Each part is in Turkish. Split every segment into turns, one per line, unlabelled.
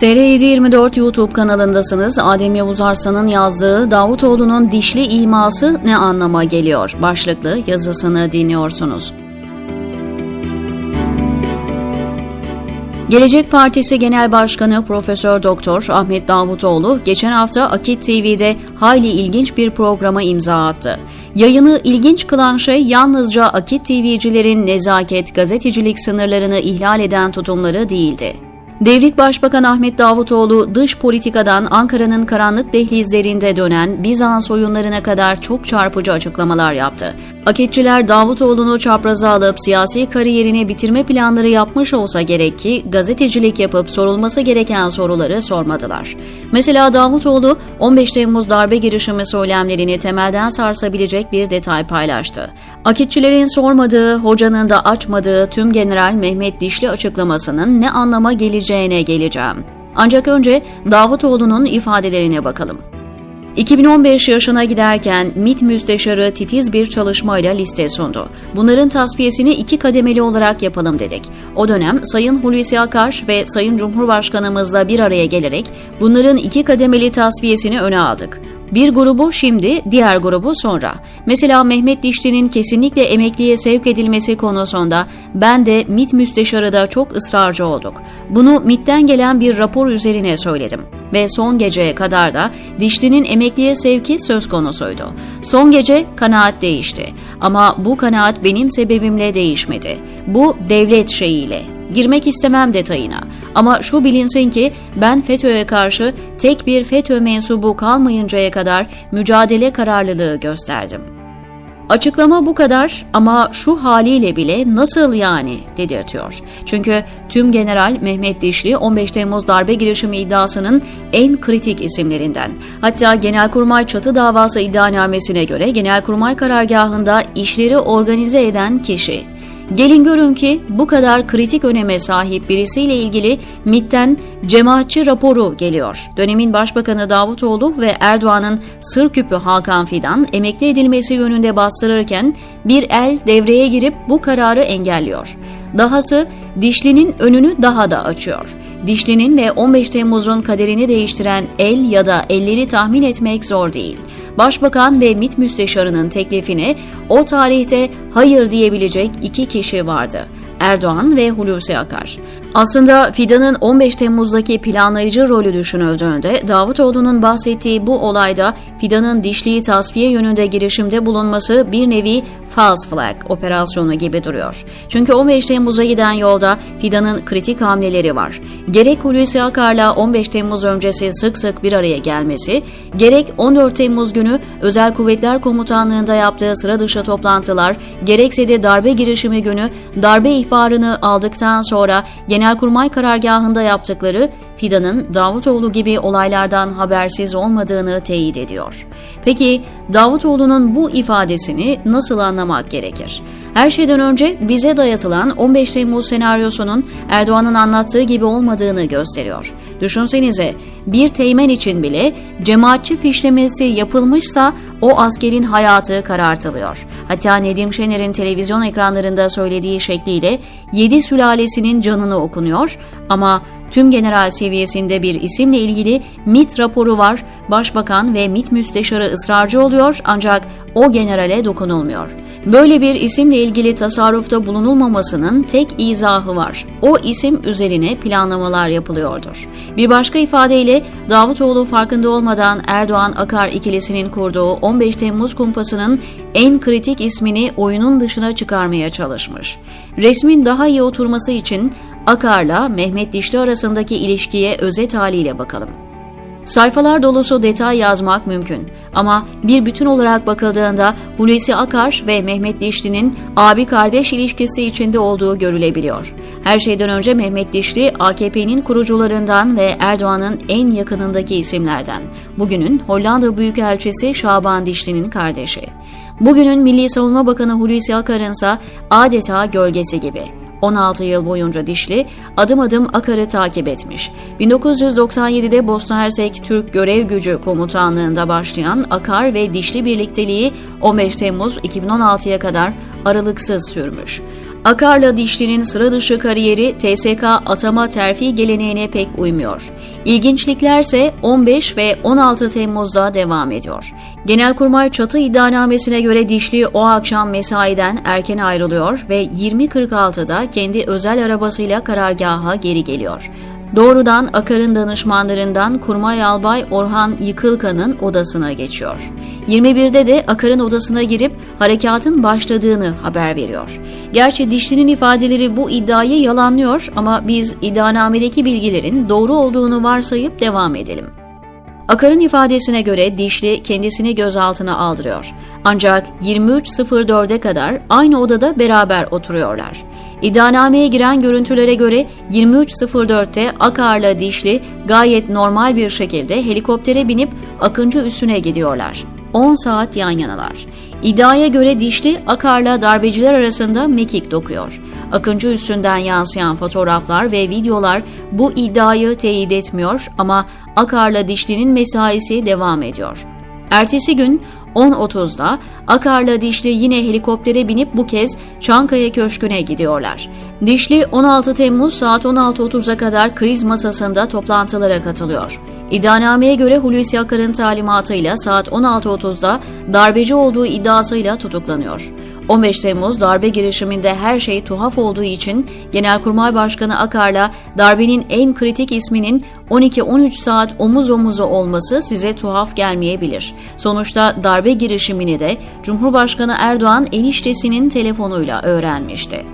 TR724 YouTube kanalındasınız. Adem Yavuz Arslan'ın yazdığı Davutoğlu'nun dişli iması ne anlama geliyor? Başlıklı yazısını dinliyorsunuz. Gelecek Partisi Genel Başkanı Profesör Doktor Ahmet Davutoğlu geçen hafta Akit TV'de hayli ilginç bir programa imza attı. Yayını ilginç kılan şey yalnızca Akit TV'cilerin nezaket, gazetecilik sınırlarını ihlal eden tutumları değildi. Devrik Başbakan Ahmet Davutoğlu dış politikadan Ankara'nın karanlık dehlizlerinde dönen Bizans oyunlarına kadar çok çarpıcı açıklamalar yaptı. Akitçiler Davutoğlu'nu çapraza alıp siyasi kariyerini bitirme planları yapmış olsa gerek ki gazetecilik yapıp sorulması gereken soruları sormadılar. Mesela Davutoğlu 15 Temmuz darbe girişimi söylemlerini temelden sarsabilecek bir detay paylaştı. Akitçilerin sormadığı, hocanın da açmadığı tüm General Mehmet Dişli açıklamasının ne anlama geleceğine geleceğim. Ancak önce Davutoğlu'nun ifadelerine bakalım. 2015 yaşına giderken MİT müsteşarı titiz bir çalışmayla liste sundu. Bunların tasfiyesini iki kademeli olarak yapalım dedik. O dönem Sayın Hulusi Akar ve Sayın Cumhurbaşkanımızla bir araya gelerek bunların iki kademeli tasfiyesini öne aldık. Bir grubu şimdi, diğer grubu sonra. Mesela Mehmet Dişli'nin kesinlikle emekliye sevk edilmesi konusunda ben de MİT müsteşarı da çok ısrarcı olduk. Bunu MİT'ten gelen bir rapor üzerine söyledim. Ve son geceye kadar da Dişli'nin emekliye sevki söz konusuydu. Son gece kanaat değişti. Ama bu kanaat benim sebebimle değişmedi. Bu devlet şeyiyle, girmek istemem detayına. Ama şu bilinsin ki ben FETÖ'ye karşı tek bir FETÖ mensubu kalmayıncaya kadar mücadele kararlılığı gösterdim. Açıklama bu kadar ama şu haliyle bile nasıl yani dedirtiyor. Çünkü tüm General Mehmet Dişli 15 Temmuz darbe girişimi iddiasının en kritik isimlerinden. Hatta Genelkurmay çatı davası iddianamesine göre Genelkurmay karargahında işleri organize eden kişi. Gelin görün ki bu kadar kritik öneme sahip birisiyle ilgili MİT'ten cemaatçi raporu geliyor. Dönemin Başbakanı Davutoğlu ve Erdoğan'ın sır küpü Hakan Fidan emekli edilmesi yönünde bastırırken bir el devreye girip bu kararı engelliyor. Dahası Dişli'nin önünü daha da açıyor. Dişli'nin ve 15 Temmuz'un kaderini değiştiren el ya da elleri tahmin etmek zor değil. Başbakan ve MİT müsteşarının teklifine o tarihte hayır diyebilecek iki kişi vardı. Erdoğan ve Hulusi Akar. Aslında Fidan'ın 15 Temmuz'daki planlayıcı rolü düşünüldüğünde Davutoğlu'nun bahsettiği bu olayda Fidan'ın dişliği tasfiye yönünde girişimde bulunması bir nevi false flag operasyonu gibi duruyor. Çünkü 15 Temmuz'a giden yolda Fidan'ın kritik hamleleri var. Gerek Hulusi Akar'la 15 Temmuz öncesi sık sık bir araya gelmesi, gerek 14 Temmuz günü Özel Kuvvetler Komutanlığı'nda yaptığı sıra dışı toplantılar, gerekse de darbe girişimi günü darbe ihbarını aldıktan sonra Genelkurmay karargahında yaptıkları Fidan'ın Davutoğlu gibi olaylardan habersiz olmadığını teyit ediyor. Peki Davutoğlu'nun bu ifadesini nasıl anlamak gerekir? Her şeyden önce bize dayatılan 15 Temmuz senaryosunun Erdoğan'ın anlattığı gibi olmadığını gösteriyor. Düşünsenize bir teğmen için bile cemaatçi fişlemesi yapılmışsa o askerin hayatı karartılıyor. Hatta Nedim Şener'in televizyon ekranlarında söylediği şekliyle 7 sülalesinin canını okunuyor ama tüm general seviyesinde bir isimle ilgili MIT raporu var. Başbakan ve MIT müsteşarı ısrarcı oluyor ancak o generale dokunulmuyor. Böyle bir isimle ilgili tasarrufta bulunulmamasının tek izahı var. O isim üzerine planlamalar yapılıyordur. Bir başka ifadeyle Davutoğlu farkında olmadan Erdoğan Akar ikilisinin kurduğu 15 Temmuz kumpasının en kritik ismini oyunun dışına çıkarmaya çalışmış. Resmin daha iyi oturması için Akar'la Mehmet Dişli arasındaki ilişkiye özet haliyle bakalım. Sayfalar dolusu detay yazmak mümkün ama bir bütün olarak bakıldığında Hulusi Akar ve Mehmet Dişli'nin abi kardeş ilişkisi içinde olduğu görülebiliyor. Her şeyden önce Mehmet Dişli AKP'nin kurucularından ve Erdoğan'ın en yakınındaki isimlerden. Bugünün Hollanda Büyükelçisi Şaban Dişli'nin kardeşi. Bugünün Milli Savunma Bakanı Hulusi Akar'ın ise adeta gölgesi gibi. 16 yıl boyunca Dişli adım adım Akar'ı takip etmiş. 1997'de Bosna Hersek Türk Görev Gücü Komutanlığında başlayan Akar ve Dişli birlikteliği 15 Temmuz 2016'ya kadar aralıksız sürmüş. Akar'la Dişli'nin sıra dışı kariyeri TSK atama terfi geleneğine pek uymuyor. İlginçliklerse 15 ve 16 Temmuz'da devam ediyor. Genelkurmay çatı iddianamesine göre Dişli o akşam mesaiden erken ayrılıyor ve 20.46'da kendi özel arabasıyla karargaha geri geliyor. Doğrudan Akar'ın danışmanlarından Kurmay Albay Orhan Yıkılkan'ın odasına geçiyor. 21'de de Akar'ın odasına girip harekatın başladığını haber veriyor. Gerçi Dişli'nin ifadeleri bu iddiayı yalanlıyor ama biz iddianamedeki bilgilerin doğru olduğunu varsayıp devam edelim. Akar'ın ifadesine göre Dişli kendisini gözaltına aldırıyor. Ancak 23.04'e kadar aynı odada beraber oturuyorlar. İddianameye giren görüntülere göre 23.04'te Akar'la Dişli gayet normal bir şekilde helikoptere binip Akıncı üssüne gidiyorlar. 10 saat yan yanalar. İddiaya göre Dişli Akar'la darbeciler arasında mekik dokuyor. Akıncı üstünden yansıyan fotoğraflar ve videolar bu iddiayı teyit etmiyor ama Akar'la Dişli'nin mesaisi devam ediyor. Ertesi gün 10.30'da Akar'la Dişli yine helikoptere binip bu kez Çankaya Köşkü'ne gidiyorlar. Dişli 16 Temmuz saat 16.30'a kadar kriz masasında toplantılara katılıyor. İddianameye göre Hulusi Akar'ın talimatıyla saat 16.30'da darbeci olduğu iddiasıyla tutuklanıyor. 15 Temmuz darbe girişiminde her şey tuhaf olduğu için Genelkurmay Başkanı Akar'la darbenin en kritik isminin 12-13 saat omuz omuza olması size tuhaf gelmeyebilir. Sonuçta darbe girişimini de Cumhurbaşkanı Erdoğan eniştesinin telefonuyla öğrenmişti.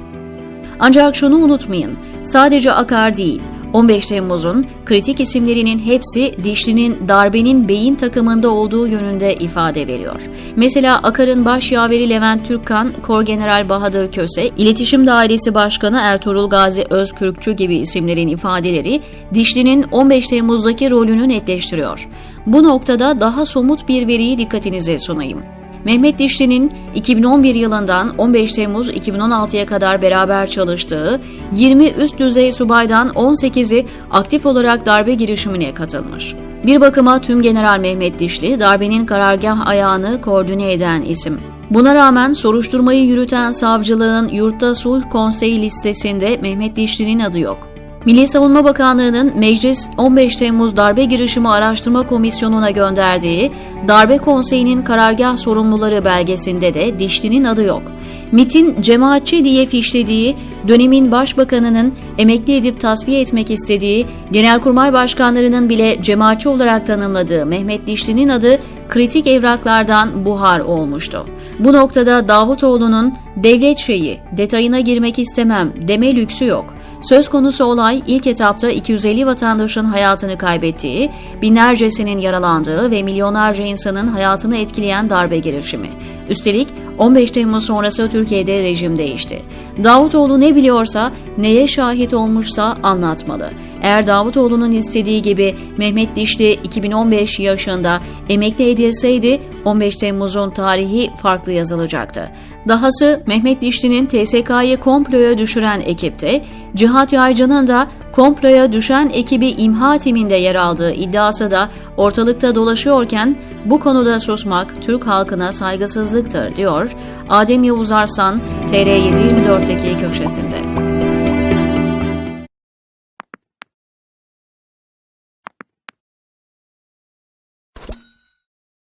Ancak şunu unutmayın, sadece Akar değil, 15 Temmuz'un kritik isimlerinin hepsi Dişli'nin darbenin beyin takımında olduğu yönünde ifade veriyor. Mesela Akar'ın baş yaveri Levent Türkkan, Korgeneral Bahadır Köse, İletişim Dairesi Başkanı Ertuğrul Gazi Özkürkçü gibi isimlerin ifadeleri Dişli'nin 15 Temmuz'daki rolünü netleştiriyor. Bu noktada daha somut bir veriyi dikkatinize sunayım. Mehmet Dişli'nin 2011 yılından 15 Temmuz 2016'ya kadar beraber çalıştığı 20 üst düzey subaydan 18'i aktif olarak darbe girişimine katılmış. Bir bakıma tüm General Mehmet Dişli darbenin karargah ayağını koordine eden isim. Buna rağmen soruşturmayı yürüten savcılığın Yurtta Sulh Konseyi listesinde Mehmet Dişli'nin adı yok. Milli Savunma Bakanlığı'nın Meclis 15 Temmuz Darbe Girişimi Araştırma Komisyonu'na gönderdiği Darbe Konseyi'nin karargah sorumluları belgesinde de Dişli'nin adı yok. MIT'in cemaatçi diye fişlediği, dönemin başbakanının emekli edip tasfiye etmek istediği, genelkurmay başkanlarının bile cemaatçi olarak tanımladığı Mehmet Dişli'nin adı kritik evraklardan buhar olmuştu. Bu noktada Davutoğlu'nun devlet şeyi, detayına girmek istemem deme lüksü yok. Söz konusu olay ilk etapta 250 vatandaşın hayatını kaybettiği, binlercesinin yaralandığı ve milyonlarca insanın hayatını etkileyen darbe girişimi. Üstelik 15 Temmuz sonrası Türkiye'de rejim değişti. Davutoğlu ne biliyorsa, neye şahit olmuşsa anlatmalı. Eğer Davutoğlu'nun istediği gibi Mehmet Dişli 2015 yaşında emekli edilseydi 15 Temmuz'un tarihi farklı yazılacaktı. Dahası Mehmet Dişli'nin TSK'yı komploya düşüren ekipte, Cihat Yaycı'nın da komploya düşen ekibi imha timinde yer aldığı iddiası da ortalıkta dolaşıyorken bu konuda susmak Türk halkına saygısızlıktır diyor Adem Yavuz Arslan TR724'teki köşesinde.